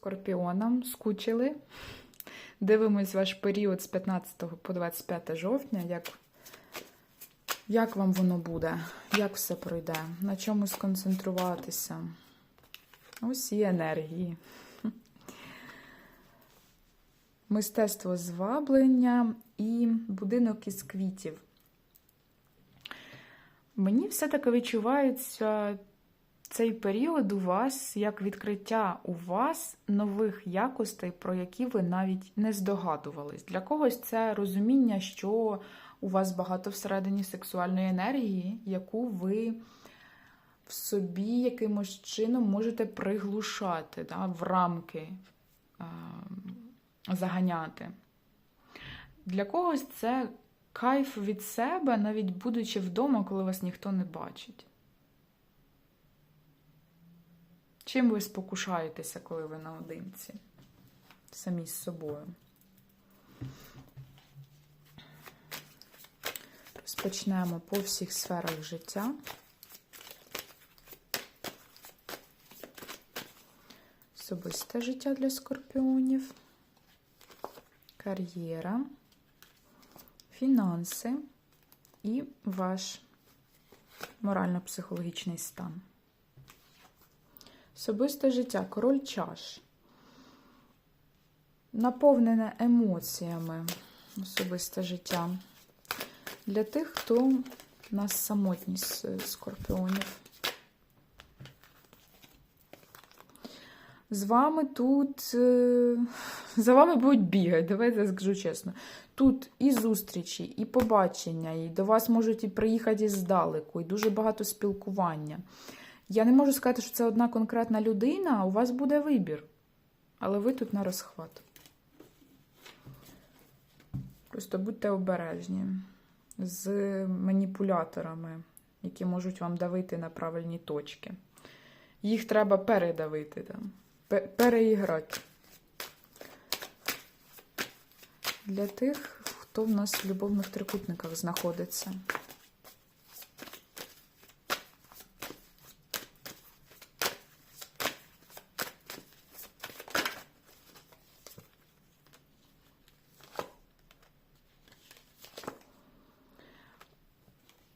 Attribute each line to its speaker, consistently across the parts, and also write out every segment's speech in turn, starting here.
Speaker 1: скорпіонам скучили. Дивимось ваш період з 15 по 25 жовтня. Як, як вам воно буде? Як все пройде? На чому сконцентруватися? Усі енергії. Мистецтво зваблення і будинок із квітів. Мені все-таки відчувається цей період у вас як відкриття у вас нових якостей, про які ви навіть не здогадувались. Для когось це розуміння, що у вас багато всередині сексуальної енергії, яку ви в собі якимось чином можете приглушати да, в рамки е, заганяти. Для когось це кайф від себе, навіть будучи вдома, коли вас ніхто не бачить. Чим ви спокушаєтеся, коли ви наодинці? Самі з собою. Розпочнемо по всіх сферах життя. Особисте життя для скорпіонів, кар'єра, фінанси і ваш морально-психологічний стан. Особисте життя, король чаш. Наповнене емоціями особисте життя. Для тих, хто нас самотність з скорпіонів. З вами тут, е, за вами будуть бігати, давайте скажу чесно. Тут і зустрічі, і побачення, і до вас можуть і приїхати здалеку, і дуже багато спілкування. Я не можу сказати, що це одна конкретна людина, у вас буде вибір. Але ви тут на розхват. Просто будьте обережні з маніпуляторами, які можуть вам давити на правильні точки. Їх треба передавити, там, переіграти. Для тих, хто в нас в любовних трикутниках знаходиться.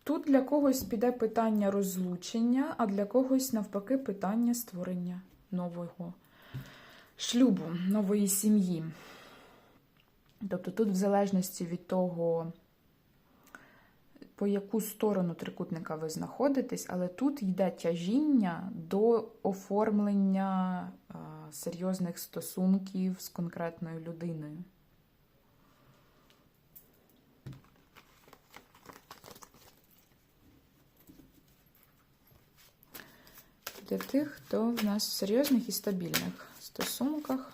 Speaker 1: Тут для когось піде питання розлучення, а для когось, навпаки, питання створення нового шлюбу, нової сім'ї. Тобто тут, в залежності від того, по яку сторону трикутника ви знаходитесь, але тут йде тяжіння до оформлення серйозних стосунків з конкретною людиною. Для тих, хто в нас в серйозних і стабільних стосунках.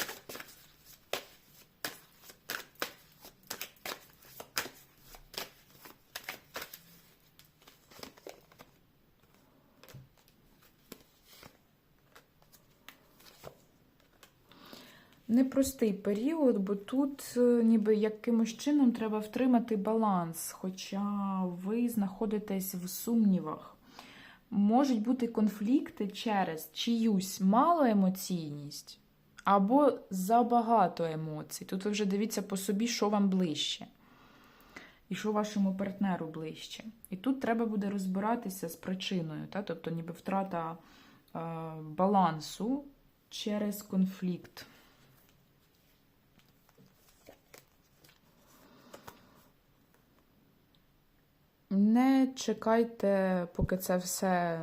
Speaker 1: Непростий період, бо тут е, ніби якимось чином треба втримати баланс, хоча ви знаходитесь в сумнівах можуть бути конфлікти через чиюсь малоемоційність або забагато емоцій. Тут ви вже дивіться по собі, що вам ближче. І що вашому партнеру ближче. І тут треба буде розбиратися з причиною, та? тобто ніби втрата е, балансу через конфлікт. Не чекайте, поки це все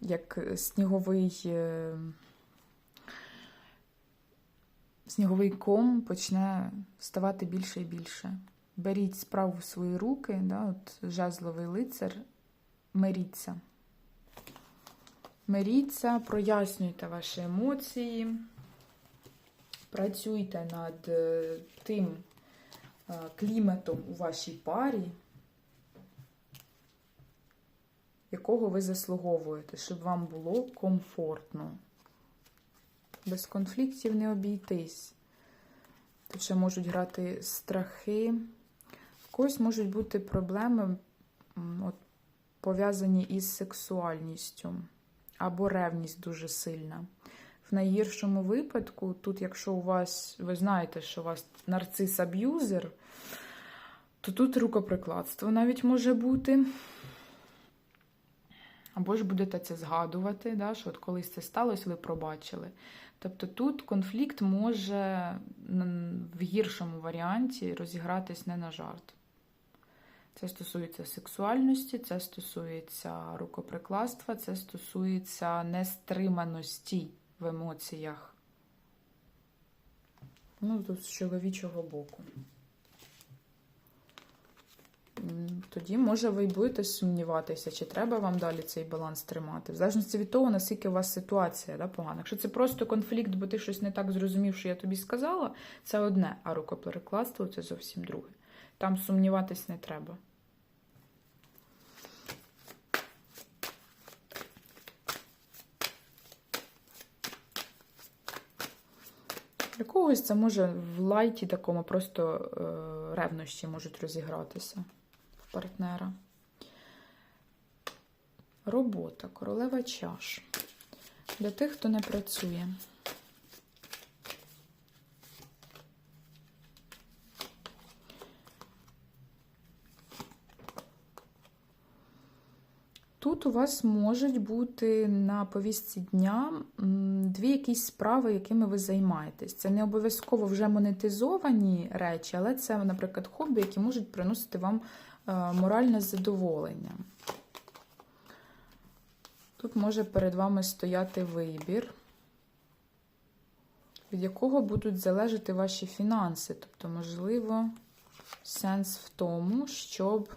Speaker 1: як сніговий е, сніговий ком почне ставати більше і більше. Беріть справу в свої руки, да, от жезловий лицар, миріться. Миріться, прояснюйте ваші емоції, працюйте над е, тим е, кліматом у вашій парі якого ви заслуговуєте, щоб вам було комфортно. Без конфліктів не обійтись. Тут ще можуть грати страхи. В когось можуть бути проблеми, от, пов'язані із сексуальністю, або ревність дуже сильна. В найгіршому випадку, тут, якщо у вас, ви знаєте, що у вас нарцис-аб'юзер, то тут рукоприкладство навіть може бути. Або ж будете це згадувати, да, що от колись це сталося, ви пробачили. Тобто тут конфлікт може в гіршому варіанті розігратись не на жарт. Це стосується сексуальності, це стосується рукоприкладства, це стосується нестриманості в емоціях. Ну, тут з чоловічого боку. Тоді, може, ви будете сумніватися, чи треба вам далі цей баланс тримати. В залежності від того, наскільки у вас ситуація да, погана. Якщо це просто конфлікт, бо ти щось не так зрозумів, що я тобі сказала, це одне, а рукоперекладство це зовсім друге. Там сумніватись не треба. Для когось це може в лайті такому просто е, ревнощі можуть розігратися партнера. Робота, королева чаш. Для тих, хто не працює. Тут у вас можуть бути на повістці дня дві якісь справи, якими ви займаєтесь. Це не обов'язково вже монетизовані речі, але це, наприклад, хобі, які можуть приносити вам моральне задоволення. Тут може перед вами стояти вибір, від якого будуть залежати ваші фінанси. Тобто, можливо, сенс в тому, щоб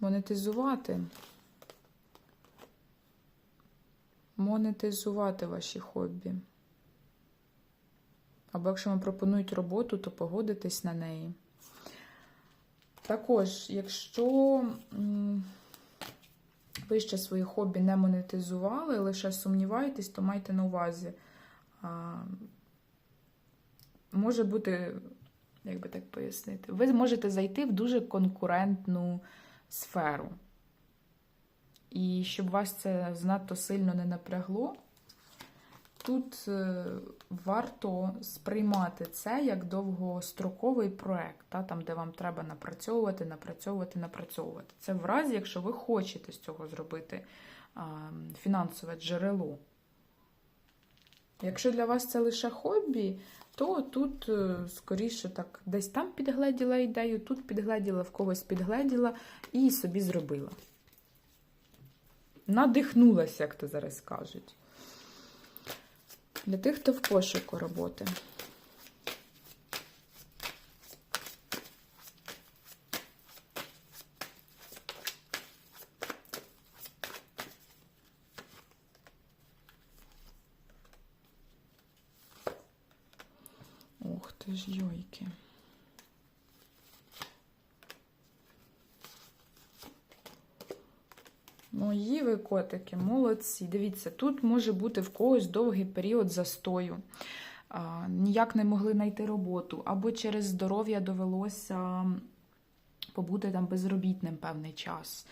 Speaker 1: монетизувати. Монетизувати ваші хобі. Або якщо вам пропонують роботу, то погодитесь на неї. Також, якщо ви ще свої хобі не монетизували, лише сумніваєтесь, то майте на увазі. Може бути, як би так пояснити, ви можете зайти в дуже конкурентну сферу. І щоб вас це занадто сильно не напрягло, тут е, варто сприймати це як довгостроковий проект, та, там, де вам треба напрацьовувати, напрацьовувати, напрацьовувати. Це в разі, якщо ви хочете з цього зробити фінансове джерело. Якщо для вас це лише хобі, то тут е, скоріше так десь там підгледіла ідею, тут підгледіла, в когось підгледіла і собі зробила. Надихнулася, як то зараз кажуть. Для тих, хто в пошуку роботи. Ух ти ж йойки. Мої ви котики, молодці. Дивіться, тут може бути в когось довгий період застою. А, ніяк не могли знайти роботу, або через здоров'я довелося побути там безробітним певний час.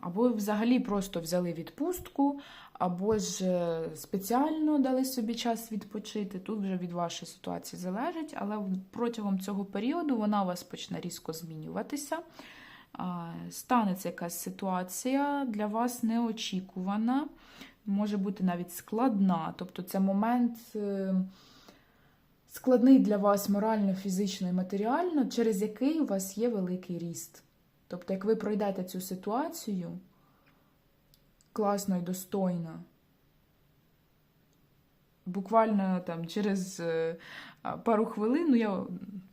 Speaker 1: Або взагалі просто взяли відпустку, або ж е, спеціально дали собі час відпочити. Тут вже від вашої ситуації залежить, але протягом цього періоду вона у вас почне різко змінюватися. Станеться якась ситуація для вас неочікувана, може бути навіть складна. Тобто це момент е, складний для вас морально, фізично і матеріально, через який у вас є великий ріст. Тобто, як ви пройдете цю ситуацію класно і достойно, буквально там через е, пару хвилин, ну я,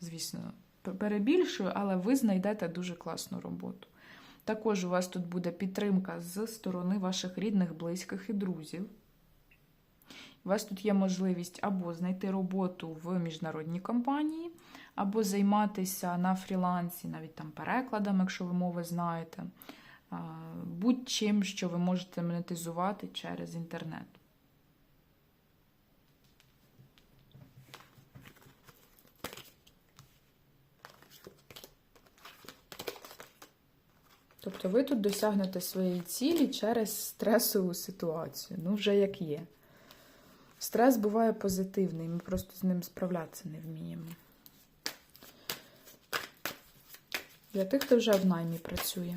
Speaker 1: звісно, перебільшую, але ви знайдете дуже класну роботу. Також у вас тут буде підтримка з сторони ваших рідних, близьких і друзів. У вас тут є можливість або знайти роботу в міжнародній компанії, або займатися на фрілансі, навіть там перекладами, якщо ви мови знаєте, будь-чим, що ви можете монетизувати через інтернет. Тобто ви тут досягнете своєї цілі через стресову ситуацію. Ну, вже як є. Стрес буває позитивний, ми просто з ним справлятися не вміємо. Для тих, хто вже в наймі працює.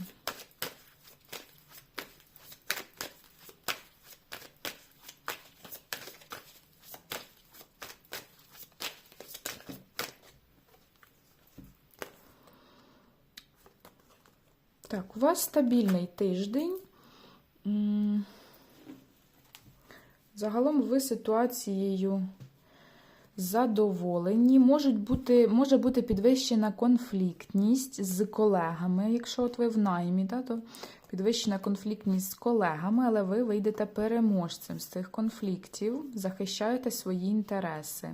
Speaker 1: У вас стабільний тиждень. Загалом ви ситуацією задоволені. Можуть бути, може бути підвищена конфліктність з колегами. Якщо от ви в наймі, да, то підвищена конфліктність з колегами, але ви вийдете переможцем з цих конфліктів, захищаєте свої інтереси.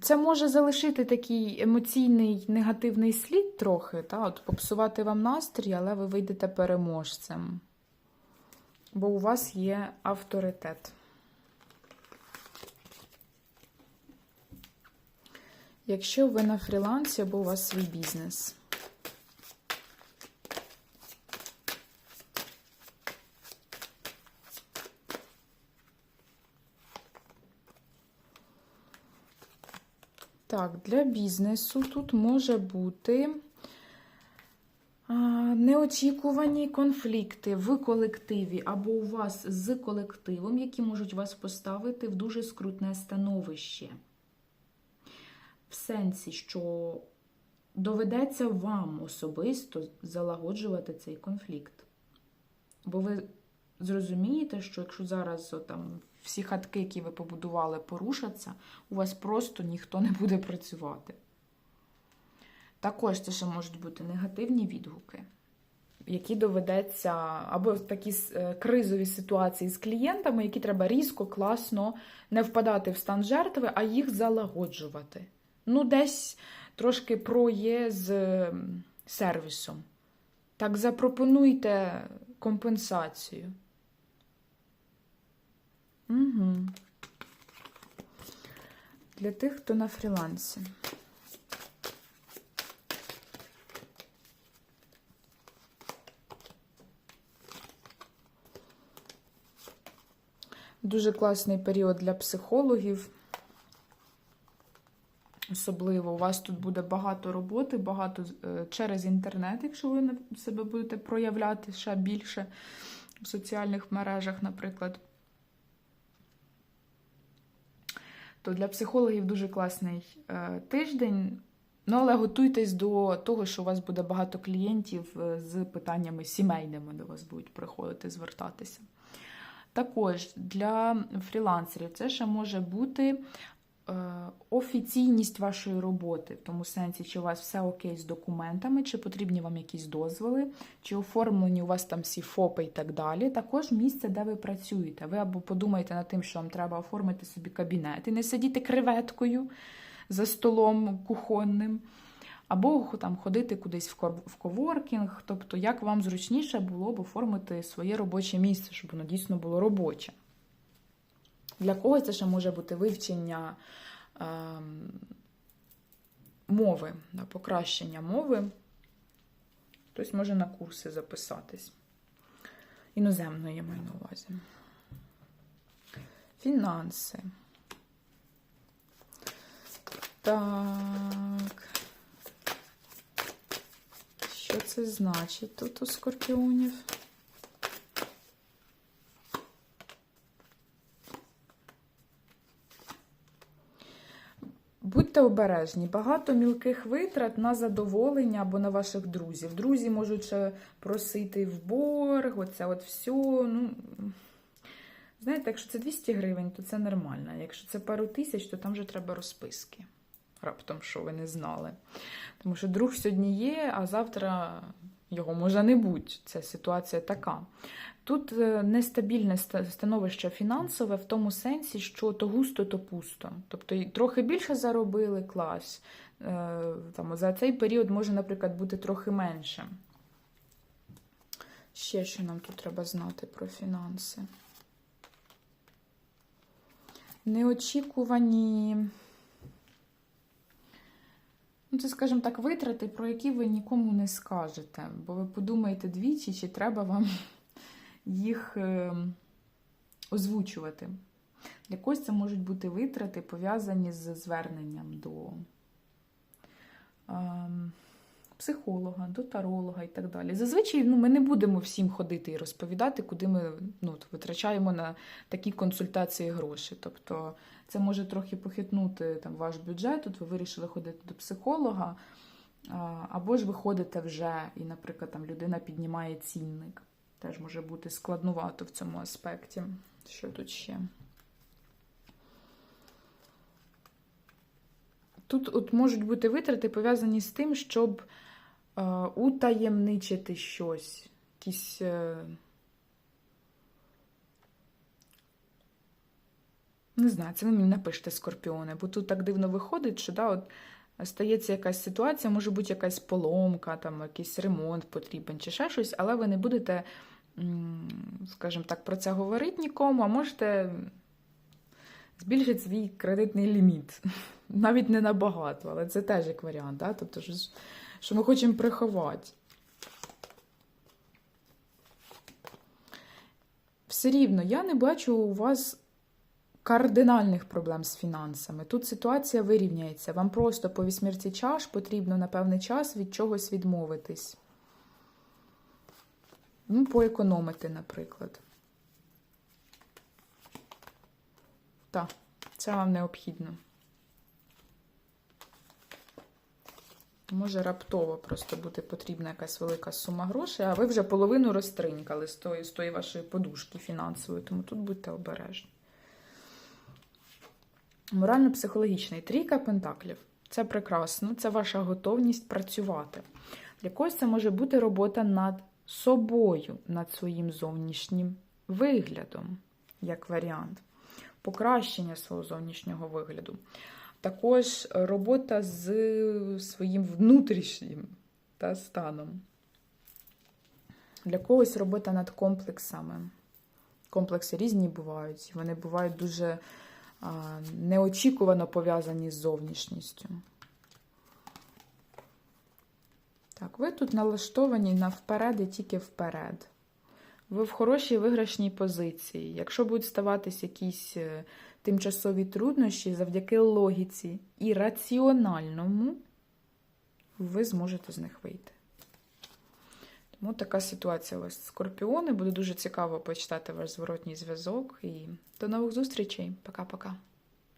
Speaker 1: Це може залишити такий емоційний негативний слід трохи, та, от попсувати вам настрій, але ви вийдете переможцем. Бо у вас є авторитет. Якщо ви на фрілансі або у вас свій бізнес. Так, для бізнесу тут може бути неочікувані конфлікти в колективі або у вас з колективом, які можуть вас поставити в дуже скрутне становище. В сенсі, що доведеться вам особисто залагоджувати цей конфлікт. Бо ви зрозумієте, що якщо зараз там, всі хатки, які ви побудували, порушаться, у вас просто ніхто не буде працювати. Також це ще можуть бути негативні відгуки, які доведеться, або такі е, кризові ситуації з клієнтами, які треба різко, класно не впадати в стан жертви, а їх залагоджувати. Ну, десь трошки про є з сервісом. Так запропонуйте компенсацію. Угу. Для тих, хто на фрілансі. Дуже класний період для психологів. Особливо у вас тут буде багато роботи, багато е, через інтернет, якщо ви себе будете проявляти ще більше в соціальних мережах, наприклад. То для психологів дуже класний е, тиждень. Ну, але готуйтесь до того, що у вас буде багато клієнтів е, з питаннями сімейними до вас будуть приходити, звертатися. Також для фрілансерів це ще може бути офіційність вашої роботи, в тому сенсі, чи у вас все окей з документами, чи потрібні вам якісь дозволи, чи оформлені у вас там всі ФОПи і так далі. Також місце, де ви працюєте. Ви або подумаєте над тим, що вам треба оформити собі кабінет і не сидіти креветкою за столом кухонним. Або там ходити кудись в коворкінг, тобто як вам зручніше було б оформити своє робоче місце, щоб воно дійсно було робоче. Для когось це ще може бути вивчення ем, мови, покращення мови. Хтось може на курси записатись. Іноземної я маю на увазі. Фінанси. Так. Що це значить тут у скорпіонів? Будьте обережні, багато мілких витрат на задоволення або на ваших друзів. Друзі можуть ще просити в борг, оце от все. Ну, знаєте, якщо це 200 гривень, то це нормально. Якщо це пару тисяч, то там вже треба розписки. Раптом, що ви не знали. Тому що друг сьогодні є, а завтра його може не бути. Це ситуація така. Тут е, нестабільне становище фінансове в тому сенсі, що то густо, то пусто. Тобто трохи більше заробили клас. е, Там, за цей період може, наприклад, бути трохи менше. Ще що нам тут треба знати про фінанси. Неочікувані. Ну, це, скажімо так, витрати, про які ви нікому не скажете, бо ви подумаєте двічі, чи треба вам їх е, озвучувати. Для когось це можуть бути витрати, пов'язані з зверненням до ем, психолога, до таролога і так далі. Зазвичай ну, ми не будемо всім ходити і розповідати, куди ми ну, витрачаємо на такі консультації гроші. Тобто це може трохи похитнути там, ваш бюджет, от ви вирішили ходити до психолога, або ж ви ходите вже, і, наприклад, там людина піднімає цінник. Теж може бути складнувато в цьому аспекті. Що тут ще? Тут от можуть бути витрати пов'язані з тим, щоб утаємничити щось, якісь. Е, не знаю, це ви мені напишете скорпіони, бо тут так дивно виходить, що да, от стається якась ситуація, може бути якась поломка, там, якийсь ремонт потрібен чи ще щось, але ви не будете, скажімо так, про це говорити нікому, а можете збільшити свій кредитний ліміт. Навіть не набагато, але це теж як варіант, да? тобто, що, що ми хочемо приховати. Все рівно, я не бачу у вас кардинальних проблем з фінансами. Тут ситуація вирівняється. Вам просто по вісьмірці чаш потрібно на певний час від чогось відмовитись. Ну, поекономити, наприклад. Так, це вам необхідно. Може раптово просто буде потрібна якась велика сума грошей, а ви вже половину розтринькали з тої, з тої вашої подушки фінансової, тому тут будьте обережні. Морально-психологічний трійка пентаклів. Це прекрасно, це ваша готовність працювати. Для когось це може бути робота над собою, над своїм зовнішнім виглядом, як варіант, покращення свого зовнішнього вигляду. Також робота з своїм внутрішнім та, станом. Для когось робота над комплексами. Комплекси різні бувають, вони бувають дуже неочікувано пов'язані з зовнішністю. Так, ви тут налаштовані на вперед і тільки вперед. Ви в хорошій виграшній позиції. Якщо будуть ставатись якісь е, тимчасові труднощі, завдяки логіці і раціональному, ви зможете з них вийти. Тому така ситуація у вас скорпіони. Буде дуже цікаво почитати ваш зворотній зв'язок. І до нових зустрічей. Пока-пока.